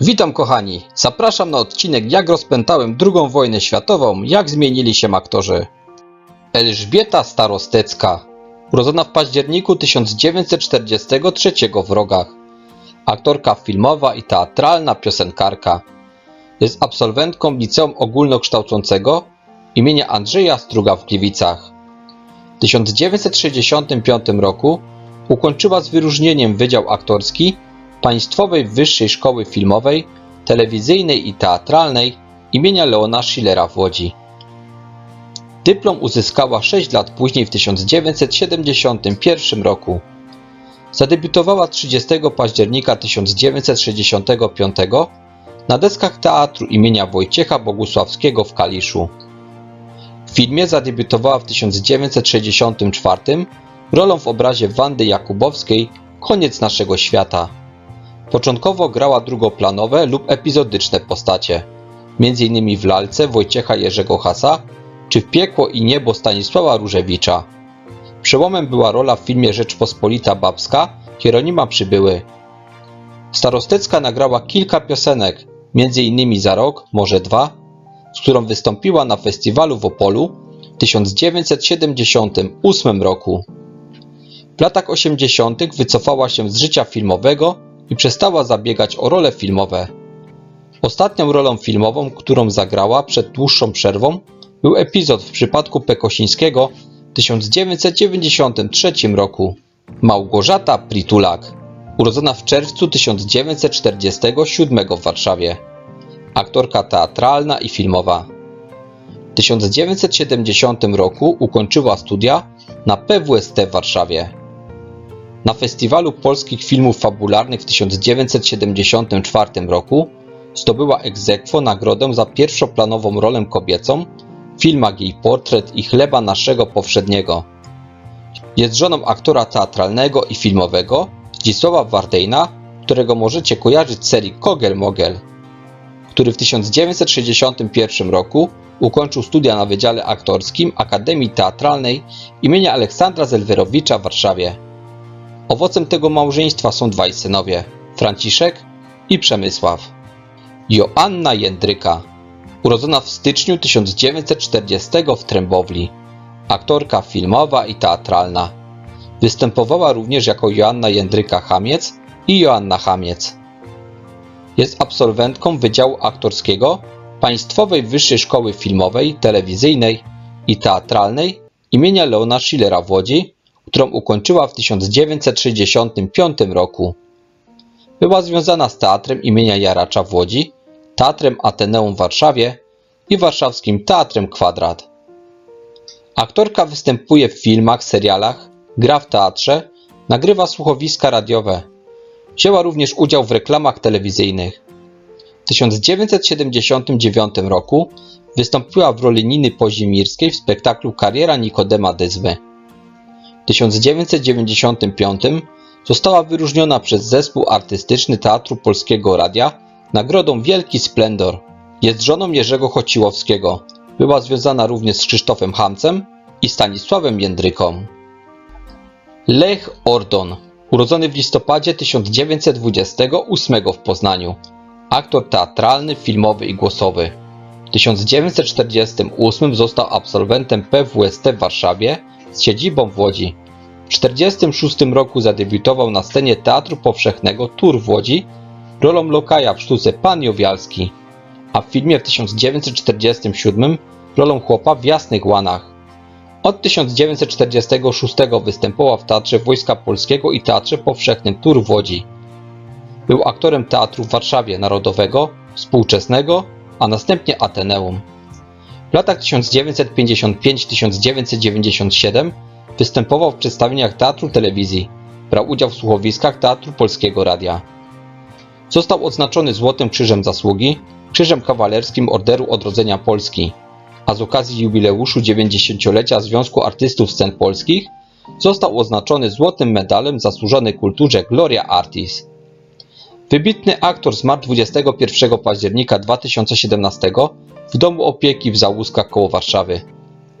Witam kochani, zapraszam na odcinek jak rozpętałem II wojnę światową, jak zmienili się aktorzy. Elżbieta Starostecka, urodzona w październiku 1943 w Rogach. Aktorka filmowa i teatralna piosenkarka. Jest absolwentką liceum ogólnokształcącego imienia Andrzeja Struga w Gliwicach. W 1965 roku ukończyła z wyróżnieniem Wydział Aktorski Państwowej Wyższej Szkoły Filmowej, Telewizyjnej i Teatralnej imienia Leona Schillera w Łodzi. Dyplom uzyskała 6 lat później w 1971 roku. Zadebiutowała 30 października 1965 na deskach teatru imienia Wojciecha Bogusławskiego w Kaliszu. W filmie zadebiutowała w 1964 rolą w obrazie Wandy Jakubowskiej Koniec naszego świata. Początkowo grała drugoplanowe lub epizodyczne postacie, m.in. w Lalce Wojciecha Jerzego Hasa czy w Piekło i Niebo Stanisława Różewicza. Przełomem była rola w filmie Rzeczpospolita Babska Hieronima Przybyły. Starostecka nagrała kilka piosenek, m.in. za rok, może dwa, z którą wystąpiła na festiwalu w Opolu w 1978 roku. W latach 80. wycofała się z życia filmowego i przestała zabiegać o role filmowe. Ostatnią rolą filmową, którą zagrała przed dłuższą przerwą, był epizod w przypadku Pekosińskiego w 1993 roku. Małgorzata Pritulak, urodzona w czerwcu 1947 w Warszawie. Aktorka teatralna i filmowa. W 1970 roku ukończyła studia na PWST w Warszawie. Na Festiwalu Polskich Filmów Fabularnych w 1974 roku zdobyła ex aequo nagrodę za pierwszoplanową rolę kobiecą w filmach jej Portret i Chleba Naszego Powszedniego. Jest żoną aktora teatralnego i filmowego Zdzisława Wardejna, którego możecie kojarzyć z serii Kogel Mogel, który w 1961 roku ukończył studia na Wydziale Aktorskim Akademii Teatralnej imienia Aleksandra Zelwerowicza w Warszawie. Owocem tego małżeństwa są dwaj synowie, Franciszek i Przemysław. Joanna Jędryka, urodzona w styczniu 1940 w Trębowli, aktorka filmowa i teatralna. Występowała również jako Joanna Jędryka Chamiec i Joanna Chamiec. Jest absolwentką Wydziału Aktorskiego Państwowej Wyższej Szkoły Filmowej, Telewizyjnej i Teatralnej imienia Leona Schillera w Łodzi, którą ukończyła w 1965 roku. Była związana z Teatrem imienia Jaracza w Łodzi, Teatrem Ateneum w Warszawie i warszawskim Teatrem Kwadrat. Aktorka występuje w filmach, serialach, gra w teatrze, nagrywa słuchowiska radiowe. Wzięła również udział w reklamach telewizyjnych. W 1979 roku wystąpiła w roli Niny Pozimirskiej w spektaklu Kariera Nikodema Dyzmy. W 1995 została wyróżniona przez zespół artystyczny Teatru Polskiego Radia nagrodą Wielki Splendor. Jest żoną Jerzego Chociłowskiego. Była związana również z Krzysztofem Hamcem i Stanisławem Jędryką. Lech Ordon, urodzony w listopadzie 1928 w Poznaniu. Aktor teatralny, filmowy i głosowy. W 1948 został absolwentem PWST w Warszawie z siedzibą w Łodzi. W 1946 roku zadebiutował na scenie Teatru Powszechnego Tur w Łodzi rolą lokaja w sztuce Pan Jowialski, a w filmie w 1947 rolą chłopa w Jasnych Łanach. Od 1946 występował w Teatrze Wojska Polskiego i Teatrze Powszechnym Tur w Łodzi. Był aktorem Teatru w Warszawie Narodowego, Współczesnego, a następnie Ateneum. W latach 1955-1997 występował w przedstawieniach Teatru Telewizji. Brał udział w słuchowiskach Teatru Polskiego Radia. Został odznaczony Złotym Krzyżem Zasługi, Krzyżem Kawalerskim Orderu Odrodzenia Polski, a z okazji jubileuszu 90-lecia Związku Artystów Scen Polskich został oznaczony Złotym Medalem Zasłużonej Kulturze Gloria Artis. Wybitny aktor zmarł 21 października 2017 w domu opieki w Załuskach koło Warszawy.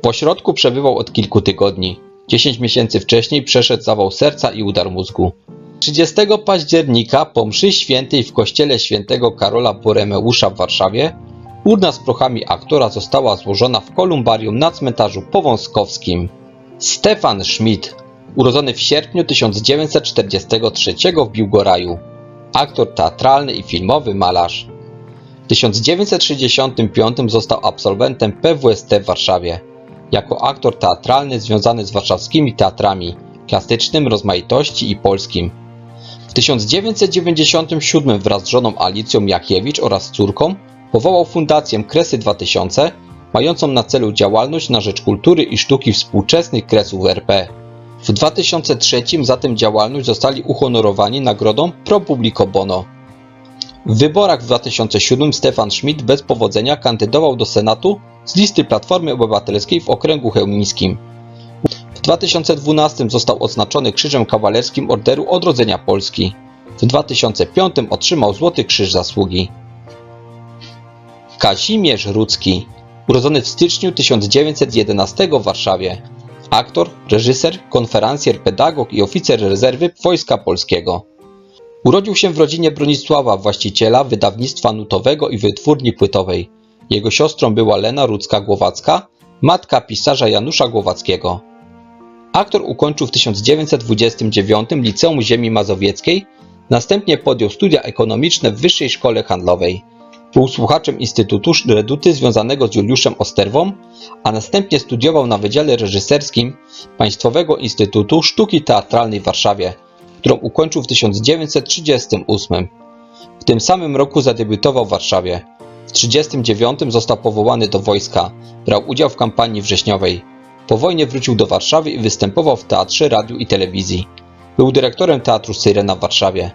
W ośrodku przebywał od kilku tygodni. 10 miesięcy wcześniej przeszedł zawał serca i udar mózgu. 30 października po mszy świętej w kościele świętego Karola Boremeusza w Warszawie urna z prochami aktora została złożona w kolumbarium na cmentarzu powązkowskim. Stefan Schmidt, urodzony w sierpniu 1943 w Biłgoraju, aktor teatralny i filmowy malarz. W 1965 został absolwentem PWST w Warszawie. Jako aktor teatralny związany z warszawskimi teatrami klasycznym, rozmaitości i polskim. W 1997 wraz z żoną Alicją Jakiewicz oraz córką powołał Fundację Kresy 2000, mającą na celu działalność na rzecz kultury i sztuki współczesnych Kresów RP. W 2003 za tę działalność zostali uhonorowani nagrodą Pro Publico Bono. W wyborach w 2007 Stefan Schmidt bez powodzenia kandydował do Senatu z listy Platformy Obywatelskiej w okręgu chełmińskim. W 2012 został odznaczony Krzyżem Kawalerskim Orderu Odrodzenia Polski. W 2005 otrzymał Złoty Krzyż Zasługi. Kazimierz Rudzki, urodzony w styczniu 1911 w Warszawie. Aktor, reżyser, konferencjer, pedagog i oficer rezerwy Wojska Polskiego. Urodził się w rodzinie Bronisława, właściciela wydawnictwa nutowego i wytwórni płytowej. Jego siostrą była Lena Rudzka-Głowacka, matka pisarza Janusza Głowackiego. Aktor ukończył w 1929 Liceum Ziemi Mazowieckiej, następnie podjął studia ekonomiczne w Wyższej Szkole Handlowej. Był słuchaczem Instytutu Reduty związanego z Juliuszem Osterwą, a następnie studiował na Wydziale Reżyserskim Państwowego Instytutu Sztuki Teatralnej w Warszawie, którą ukończył w 1938. W tym samym roku zadebiutował w Warszawie. W 1939 został powołany do wojska, brał udział w kampanii wrześniowej. Po wojnie wrócił do Warszawy i występował w teatrze, radiu i telewizji. Był dyrektorem Teatru Syrena w Warszawie.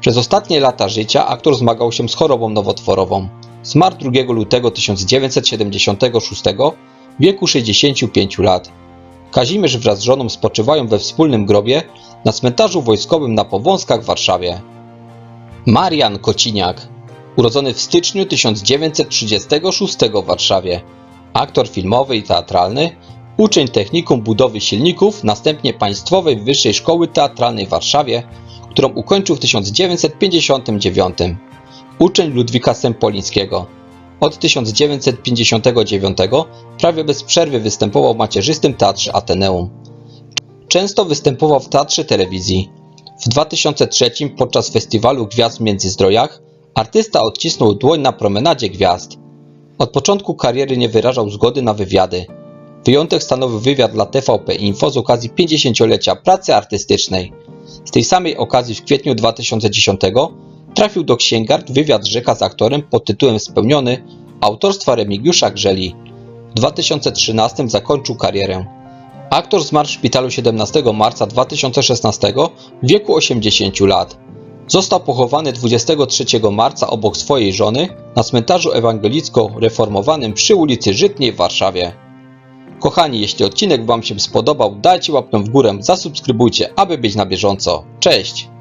Przez ostatnie lata życia aktor zmagał się z chorobą nowotworową. Zmarł 2 lutego 1976 w wieku 65 lat. Kazimierz wraz z żoną spoczywają we wspólnym grobie na cmentarzu wojskowym na Powązkach w Warszawie. Marian Kociniak, urodzony w styczniu 1936 w Warszawie. Aktor filmowy i teatralny, uczeń technikum budowy silników, następnie Państwowej Wyższej Szkoły Teatralnej w Warszawie, którą ukończył w 1959. Uczeń Ludwika Sempolińskiego. Od 1959 prawie bez przerwy występował w macierzystym teatrze Ateneum. Często występował w teatrze telewizji. W 2003 podczas festiwalu Gwiazd w Międzyzdrojach artysta odcisnął dłoń na promenadzie gwiazd. Od początku kariery nie wyrażał zgody na wywiady. Wyjątek stanowił wywiad dla TVP Info z okazji 50-lecia pracy artystycznej. Z tej samej okazji w kwietniu 2010 trafił do księgarni wywiad rzeka z aktorem pod tytułem Spełniony autorstwa Remigiusza Grzeli. W 2013 zakończył karierę. Aktor zmarł w szpitalu 17 marca 2016 w wieku 80 lat. Został pochowany 23 marca obok swojej żony na cmentarzu ewangelicko-reformowanym przy ulicy Żytniej w Warszawie. Kochani, jeśli odcinek Wam się spodobał, dajcie łapkę w górę, zasubskrybujcie, aby być na bieżąco. Cześć!